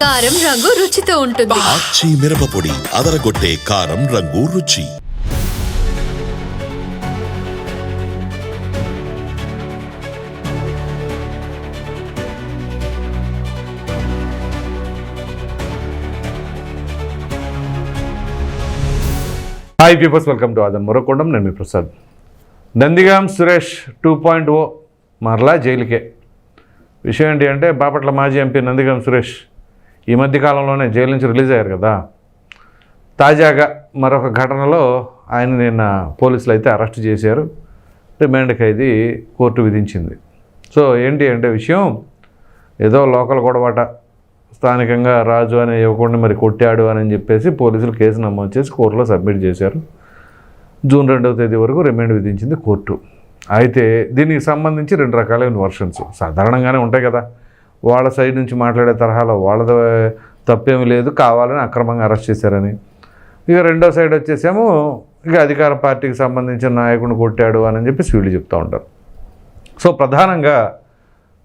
కారం రంగు రుచితో ఉంటుంది. ఆచి మిరపపొడి అదరగొట్టే కారం రంగు రుచి. హాయ్ పీపర్స్ వెల్కమ్ టు అదన్ మరొకొండం నేను మీ Prasad Nandigam Suresh two point o మరలా జైలుకే విషయం ఏంటి అంటే బాపట్ల మాజీ ఎంపీ నందిగాం సురేష్ ఈ మధ్యకాలంలోనే జైలు నుంచి రిలీజ్ అయ్యారు కదా. తాజాగా మరొక ఘటనలో ఆయన నిన్న పోలీసులు అయితే అరెస్ట్ చేశారు. రిమాండ్ ఖైదీ కోర్టు విధించింది. సో ఏంటి అంటే విషయం ఏదో లోకల్ గొడవట. స్థానికంగా రాజు అనే యువకుడిని మరి కొట్టాడు అని చెప్పేసి పోలీసులు కేసు నమోదు చేసి కోర్టులో సబ్మిట్ చేశారు. జూన్ రెండవ తేదీ వరకు రిమాండ్ విధించింది కోర్టు. అయితే దీనికి సంబంధించి రెండు రకాలైన వర్షన్స్. సాధారణంగానే ఉంటాయి కదా. వాళ్ళ సైడ్ నుంచి మాట్లాడే తరహాలో వాళ్ళది తప్పేమీ లేదు కావాలని అక్రమంగా అరెస్ట్ చేశారని. ఇక రెండో సైడ్ వచ్చేసేమో ఇక అధికార పార్టీకి సంబంధించిన నాయకుడిని కొట్టాడు అని చెప్పేసి వీళ్ళు చెప్తూ ఉంటారు. సో ప్రధానంగా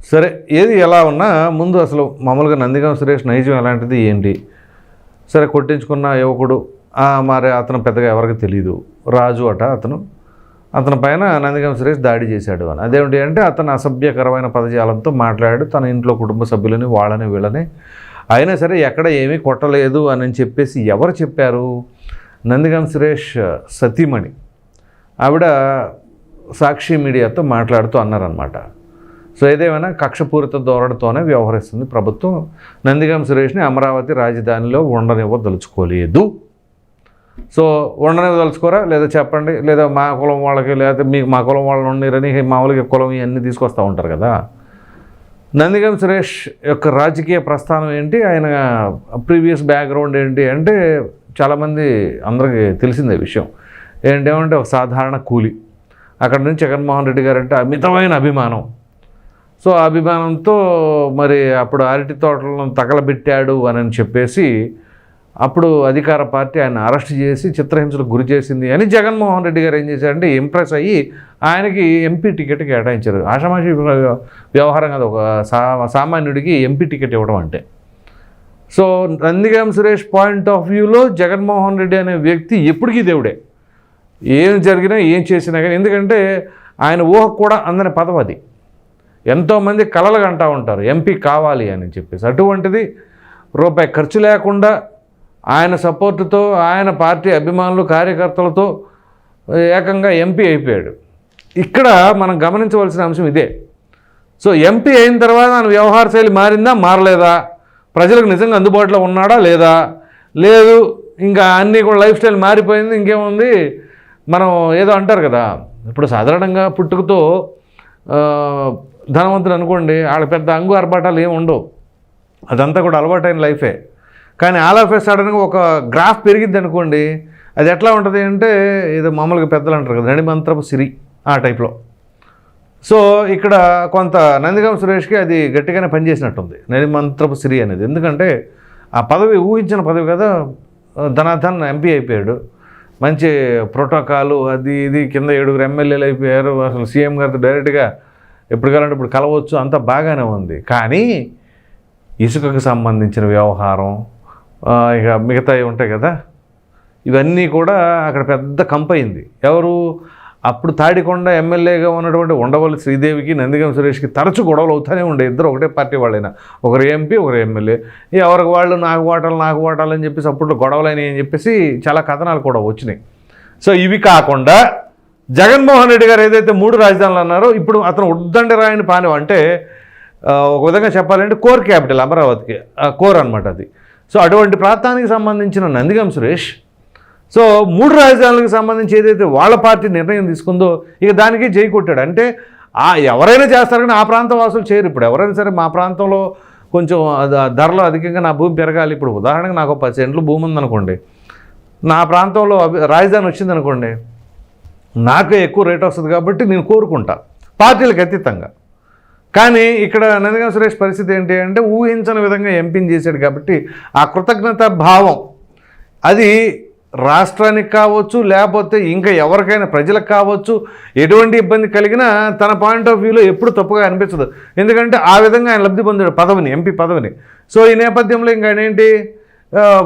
సరే ఏది ఎలా ఉన్నా ముందు అసలు మామూలుగా నందిగం సురేష్ నైజం ఎలాంటిది ఏంటి? సరే కొట్టించుకున్న యువకుడు ఆ, మరి అతను పెద్దగా ఎవరికి తెలియదు రాజు అట అతను అతని పైన నందిగం సురేష్ దాడి చేశాడు అని. అదేమిటి అంటే అతను అసభ్యకరమైన పదజాలంతో మాట్లాడాడు. తన ఇంట్లో కుటుంబ సభ్యులని వాళ్ళని వీళ్ళని. అయినా సరే ఎక్కడ ఏమీ కొట్టలేదు అని చెప్పేసి ఎవరు చెప్పారు? నందిగం సురేష్ సతీమణి. ఆవిడ సాక్షి మీడియాతో మాట్లాడుతూ అన్నారనమాట సో ఏదేమైనా కక్షపూరిత ధోరణితోనే వ్యవహరిస్తుంది ప్రభుత్వం. నందిగం సురేష్ని అమరావతి రాజధానిలో ఉండనివ్వదలుచుకోలేదు. సో ఉండనివ్వదలుచుకోరా లేదా చెప్పండి. లేదా మా కులం వాళ్ళకి లేదా మీకు మా కులం వాళ్ళు ఉండేరని మామూలుగా కులం ఇవన్నీ తీసుకొస్తూ ఉంటారు కదా. నందిగం సురేష్ యొక్క రాజకీయ ప్రస్థానం ఏంటి? ఆయన ప్రీవియస్ బ్యాక్గ్రౌండ్ ఏంటి? అంటే చాలామంది అందరికీ తెలిసిందే విషయం. ఏంటేమంటే ఒక సాధారణ కూలి. అక్కడ నుంచి జగన్మోహన్ రెడ్డి గారు అంటే అమితమైన అభిమానం. సో ఆ అభిమానంతో మరి అప్పుడు అరటి తోటలను తగలబెట్టాడు అని చెప్పేసి అప్పుడు అధికార పార్టీ ఆయన అరెస్ట్ చేసి చిత్రహింసలకు గురి చేసింది అని జగన్మోహన్ రెడ్డి గారు ఏం చేశారంటే ఇంప్రెస్ అయ్యి ఆయనకి ఎంపీ టికెట్ కేటాయించారు. ఆషామాషి వ్యవహారం కదా ఒక సామాన్యుడికి ఎంపీ టికెట్ ఇవ్వడం అంటే. So Nandigam Suresh point of వ్యూలో జగన్మోహన్ రెడ్డి అనే వ్యక్తి ఎప్పటికీ దేవుడే. ఏం జరిగినా ఏం చేసినా కానీ ఎందుకంటే ఆయన ఊహకు కూడా అందని పదం అది. ఎంతోమంది కలలు అంటూ ఉంటారు ఎంపీ కావాలి అని చెప్పేసి. అటువంటిది రూపాయి ఖర్చు లేకుండా ఆయన సపోర్టుతో ఆయన పార్టీ అభిమానులు కార్యకర్తలతో ఏకంగా ఎంపీ అయిపోయాడు. ఇక్కడ మనం గమనించవలసిన అంశం ఇదే. సో ఎంపీ అయిన తర్వాత ఆయన వ్యవహార శైలి మారిందా? మారలేదా? ప్రజలకు నిజంగా అందుబాటులో ఉన్నాడా? లేదా? లేదు ఇంకా అన్నీ కూడా లైఫ్ స్టైల్ మారిపోయింది ఇంకేముంది? మనం ఏదో అంటారు కదా ఇప్పుడు సాధారణంగా పుట్టుకతో ధనవంతుడు అనుకోండి వాళ్ళ పెద్ద అంగు ఆర్భాటాలు ఏమి ఉండవు అదంతా కూడా అలవాటైన లైఫే. కానీ ఆల్ ఆఫ్ ఏ సడన్గా ఒక గ్రాఫ్ పెరిగిద్ది అనుకోండి అది ఎట్లా ఉంటుంది అంటే ఏదో మామూలుగా పెద్దలు అంటారు కదా నడిమంత్రపు సిరి ఆ టైప్లో సో ఇక్కడ కొంత నందిగం సురేష్కి అది గట్టిగానే పనిచేసినట్టుంది నడిమంత్రపు సిరి అనేది. ఎందుకంటే ఆ పదవి ఊహించిన పదవి కదా ధనాధన్ ఎంపీ అయిపోయాడు. మంచి ప్రోటోకాలు అది ఇది కింద ఏడుగురు ఎమ్మెల్యేలు అయిపోయారు అసలు సీఎం గారితో డైరెక్ట్గా ఎప్పుడు కావాలంటే ఇప్పుడు కలవచ్చు అంతా బాగానే ఉంది. కానీ ఇసుకకు సంబంధించిన వ్యవహారం ఇక మిగతావి ఉంటాయి కదా. ఇవన్నీ కూడా అక్కడ పెద్ద కంపయింది ఎవరు? అప్పుడు తాడికొండ ఎమ్మెల్యేగా ఉన్నటువంటి ఉండవల్లి శ్రీదేవికి నందిగం సురేష్కి తరచు గొడవలు అవుతూనే ఉండే. ఇద్దరు ఒకటే పార్టీ వాళ్ళైనా. ఒకరు ఎంపీ ఒకరు ఎమ్మెల్యే. ఎవరికి వాళ్ళు నాకు ఓటాలు నాకు వాటాలు అని చెప్పేసి అప్పుడు గొడవలైనవి అని చెప్పేసి చాలా కథనాలు కూడా వచ్చినాయి. సో ఇవి కాకుండా జగన్మోహన్ రెడ్డి గారు ఏదైతే మూడు రాజధానులు అన్నారో ఇప్పుడు అతను ఉద్దండి రాయని పాని అంటే ఒక విధంగా చెప్పాలంటే కోర్ క్యాపిటల్ అమరావతికి కోర్ అనమాట అది. సో అటువంటి ప్రాంతానికి సంబంధించిన నందిగం సురేష్ సో మూడు రాజధానులకు సంబంధించి ఏదైతే వాళ్ళ పార్టీ నిర్ణయం తీసుకుందో ఇక దానికి జై కొట్టాడు. అంటే ఆ ఎవరైనా చేస్తారు కానీ ఆ ప్రాంత వాసులు చేయరు. ఇప్పుడు ఎవరైనా సరే మా ప్రాంతంలో కొంచెం ధరలు అధికంగా నా భూమి పెరగాలి. ఇప్పుడు ఉదాహరణకు నాకు ఒక పది సెంట్లు భూమి ఉందనుకోండి నా ప్రాంతంలో రాజధాని వచ్చిందనుకోండి నాకు ఎక్కువ రేట్ వస్తుంది కాబట్టి నేను కోరుకుంటా పార్టీలకు అతీతంగా. కానీ ఇక్కడ నందిగం సురేష్ పరిస్థితి ఏంటి అంటే ఊహించని విధంగా ఎంపీని చేశాడు కాబట్టి ఆ కృతజ్ఞత భావం అది రాష్ట్రానికి కావచ్చు లేకపోతే ఇంకా ఎవరికైనా ప్రజలకు కావచ్చు ఎటువంటి ఇబ్బంది కలిగినా తన పాయింట్ ఆఫ్ వ్యూలో ఎప్పుడు తప్పుగా అనిపించదు. ఎందుకంటే ఆ విధంగా ఆయన లబ్ధి పొందాడు పదవిని ఎంపీ పదవిని. సో ఈ నేపథ్యంలో ఇంకా ఏంటి?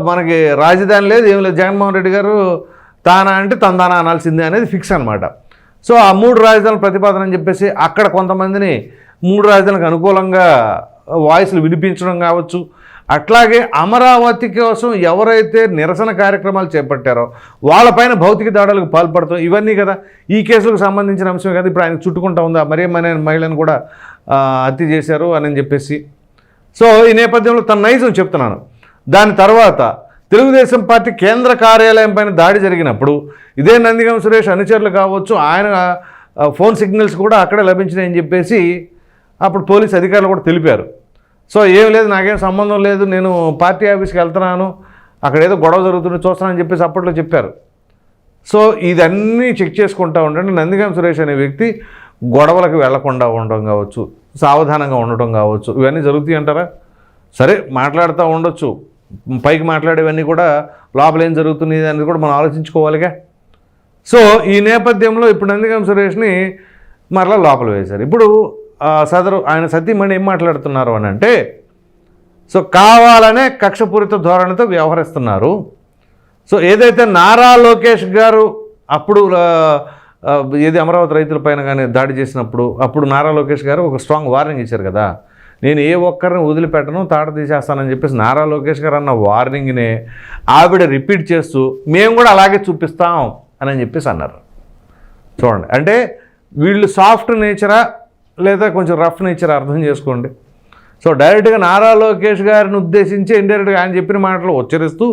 మనకి రాజధాని లేదు ఏం లేదు. జగన్మోహన్ రెడ్డి గారు తానా అంటే తందానా అనాల్సిందే అనేది ఫిక్స్ అనమాట. సో ఆ మూడు రాజధానుల ప్రతిపాదన అని చెప్పేసి అక్కడ కొంతమందిని మూడు రాజధానులకు అనుకూలంగా వాయిస్లు వినిపించడం కావచ్చు. అట్లాగే అమరావతి కోసం ఎవరైతే నిరసన కార్యక్రమాలు చేపట్టారో వాళ్ళపైన భౌతిక దాడులకు పాల్పడతాం ఇవన్నీ కదా. ఈ కేసులకు సంబంధించిన అంశమే కదా ఇప్పుడు ఆయన చుట్టుకుంటా ఉందా? మరీ మన మహిళను కూడా హత్య చేశారు అని చెప్పేసి. సో ఈ నేపథ్యంలో తన నైజం చెప్తున్నాను. దాని తర్వాత తెలుగుదేశం పార్టీ కేంద్ర కార్యాలయం పైన దాడి జరిగినప్పుడు ఇదే నందిగం సురేష్ అనుచరులు కావచ్చు ఆయన ఫోన్ సిగ్నల్స్ కూడా అక్కడే లభించినాయని చెప్పేసి అప్పుడు పోలీస్ అధికారులు కూడా తెలిపారు. సో ఏం లేదు నాకేం సంబంధం లేదు నేను పార్టీ ఆఫీస్కి వెళ్తున్నాను అక్కడ ఏదో గొడవ జరుగుతుందో చూస్తానని చెప్పేసి అప్పట్లో చెప్పారు. సో ఇదన్నీ చెక్ చేసుకుంటూ ఉండండి. నందిగాం సురేష్ అనే వ్యక్తి గొడవలకు వెళ్ళకుండా ఉండడం కావచ్చు సావధానంగా ఉండటం కావచ్చు ఇవన్నీ జరుగుతాయి అంటారా? సరే మాట్లాడుతూ ఉండొచ్చు. పైకి మాట్లాడేవన్నీ కూడా లోపల ఏం జరుగుతుంది అనేది కూడా మనం ఆలోచించుకోవాలిగా. సో ఈ నేపథ్యంలో ఇప్పుడు నందిగం సురేష్ని మరలా లోపల వేశారు. ఇప్పుడు సదరు ఆయన సతీమణి ఏం మాట్లాడుతున్నారు అని అంటే సో కావాలనే కక్షపూరిత ధోరణితో వ్యవహరిస్తున్నారు. సో ఏదైతే నారా లోకేష్ గారు అప్పుడు ఏది అమరావతి రైతుల పైన కానీ దాడి చేసినప్పుడు అప్పుడు నారా లోకేష్ గారు ఒక స్ట్రాంగ్ వార్నింగ్ ఇచ్చారు కదా. నేను ఏ ఒక్కరిని వదిలిపెట్టను తాట తీసేస్తానని చెప్పేసి నారా లోకేష్ గారు అన్న వార్నింగ్నే ఆవిడ రిపీట్ చేస్తూ మేము కూడా అలాగే చూపిస్తాం అని చెప్పేసి అన్నారు. చూడండి. అంటే వీళ్ళు సాఫ్ట్ నేచరా లేదా కొంచెం రఫ్ నేచర్ అర్థం చేసుకోండి. సో డైరెక్ట్గా నారా లోకేష్ గారిని ఉద్దేశించి ఇండైరెక్ట్గా ఆయన చెప్పిన మాటలు ఉచ్చరిస్తూ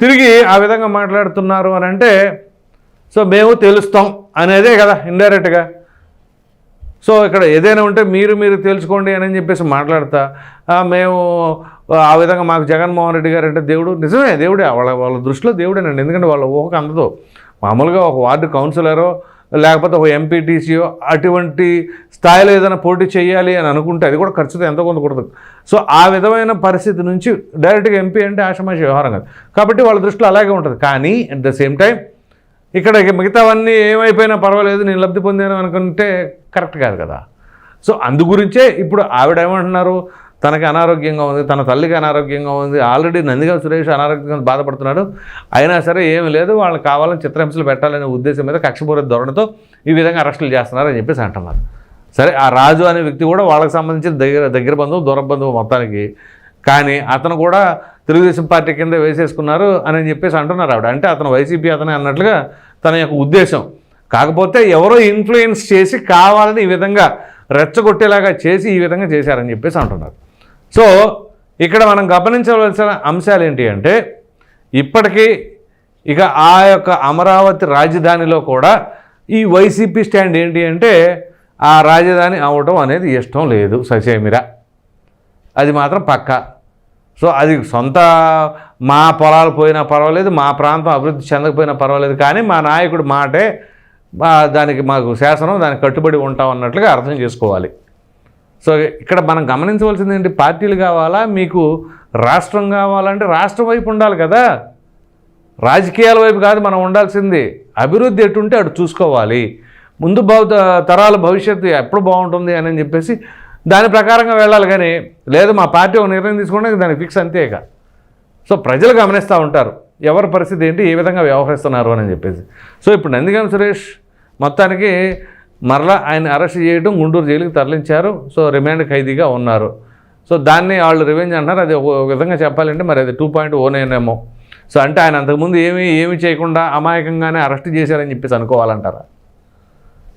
తిరిగి ఆ విధంగా మాట్లాడుతున్నారు అని అంటే సో మేము తెలుస్తాం అనేదే కదా ఇండైరెక్ట్గా సో ఇక్కడ ఏదైనా ఉంటే మీరు మీరు తెలుసుకోండి అని చెప్పేసి మాట్లాడతా మేము ఆ విధంగా మాకు జగన్మోహన్ రెడ్డి గారు అంటే దేవుడు. నిజమే దేవుడే వాళ్ళ వాళ్ళ దృష్టిలో దేవుడేనండి. ఎందుకంటే వాళ్ళ ఊహకు అందదు. మామూలుగా ఒక వార్డు కౌన్సిలరో లేకపోతే ఒక ఎంపీటీసీయో అటువంటి స్థాయిలో ఏదైనా పోటీ చేయాలి అని అనుకుంటే అది కూడా ఖర్చుతో ఎంతో కొంత కుదరదు సో ఆ విధమైన పరిస్థితి నుంచి డైరెక్ట్గా ఎంపీ అంటే ఆషమాషి వ్యవహారం కాదు. కాబట్టి వాళ్ళ దృష్టిలో అలాగే ఉంటుంది. కానీ అట్ ద సేమ్ టైం ఇక్కడ మిగతావన్నీ ఏమైపోయినా పర్వాలేదు నేను లబ్ధి పొందాను అనుకుంటే కరెక్ట్ కాదు కదా. సో అందు గురించే ఇప్పుడు ఆవిడ ఏమంటున్నారు? తనకి అనారోగ్యంగా ఉంది తన తల్లికి అనారోగ్యంగా ఉంది ఆల్రెడీ నందిగా సురేష్ అనారోగ్యంగా బాధపడుతున్నాడు. అయినా సరే ఏమి లేదు వాళ్ళకి కావాలని చిత్రహింసలు పెట్టాలనే ఉద్దేశం మీద కక్షపూరిత ధోరణితో ఈ విధంగా అరెస్టులు చేస్తున్నారని చెప్పేసి అంటున్నారు. సరే ఆ రాజు అనే వ్యక్తి కూడా వాళ్ళకి సంబంధించిన దగ్గర దగ్గర బంధువు దూర బంధువు మొత్తానికి. కానీ అతను కూడా తెలుగుదేశం పార్టీ కింద వేసేసుకున్నారు అని చెప్పేసి అంటున్నారు ఆవిడ. అంటే అతను వైసీపీ అతనే అన్నట్లుగా తన యొక్క ఉద్దేశం. కాకపోతే ఎవరో ఇన్ఫ్లుయెన్స్ చేసి కావాలని ఈ విధంగా రెచ్చగొట్టేలాగా చేసి ఈ విధంగా చేశారని చెప్పేసి అంటున్నారు. సో ఇక్కడ మనం గమనించవలసిన అంశాలు ఏంటి అంటే ఇప్పటికీ ఇక ఆ యొక్క అమరావతి రాజధానిలో కూడా ఈ వైసీపీ స్టాండ్ ఏంటి అంటే ఆ రాజధాని అవటం అనేది ఇష్టం లేదు ససేమిరా. అది మాత్రం పక్క. సో అది సొంత మా పొలాలు పోయినా పర్వాలేదు మా ప్రాంతం అభివృద్ధి చెందకపోయినా పర్వాలేదు కానీ మా నాయకుడు మాటే మా దానికి మాకు శాసనం దానికి కట్టుబడి ఉంటాం అన్నట్లుగా అర్థం చేసుకోవాలి. సో ఇక్కడ మనం గమనించవలసింది ఏంటి పార్టీలు కావాలా? మీకు రాష్ట్రం కావాలంటే రాష్ట్రం వైపు ఉండాలి కదా. రాజకీయాల వైపు కాదు మనం ఉండాల్సింది. అభివృద్ధి ఎటుంటే అటు చూసుకోవాలి. ముందు భవ తరాల భవిష్యత్తు ఎప్పుడు బాగుంటుంది అని చెప్పేసి దాని ప్రకారంగా వెళ్ళాలి కానీ లేదు మా పార్టీ ఒక నిర్ణయం తీసుకుంటే దానికి ఫిక్స్ అంతే సో ప్రజలు గమనిస్తూ ఉంటారు. ఎవరి పరిస్థితి ఏంటి? ఏ విధంగా వ్యవహరిస్తున్నారు అని చెప్పేసి. సో ఇప్పుడు నందిగాం సురేష్ మొత్తానికి మరలా ఆయన అరెస్ట్ చేయడం గుంటూరు జైలుకి తరలించారు. సో రిమాండ్ ఖైదీగా ఉన్నారు. సో దాన్ని వాళ్ళు రివెంజ్ అంటున్నారు. అది ఒక విధంగా చెప్పాలంటే మరి అది టూ పాయింట్ ఓ సో అంటే ఆయన అంతకుముందు ఏమీ ఏమీ చేయకుండా అమాయకంగానే అరెస్ట్ చేశారని చెప్పేసి అనుకోవాలంటారా?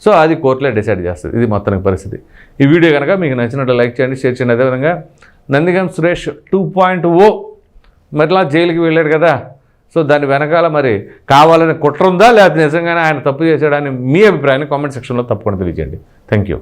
సో అది కోర్టులో డిసైడ్ చేస్తుంది. ఇది మొత్తానికి పరిస్థితి. ఈ వీడియో కనుక మీకు నచ్చినట్లు లైక్ చేయండి షేర్ చేయండి. అదేవిధంగా Nandigam Suresh two point o మరలా జైలుకి వెళ్ళాడు కదా. సో దాని వెనకాల మరి కావాలని కుట్ర ఉందా? లేకపోతే నిజంగానే ఆయన తప్పు చేశాడని మీ అభిప్రాయాన్ని కామెంట్ సెక్షన్లో తప్పకుండా తెలియజేయండి. Thank you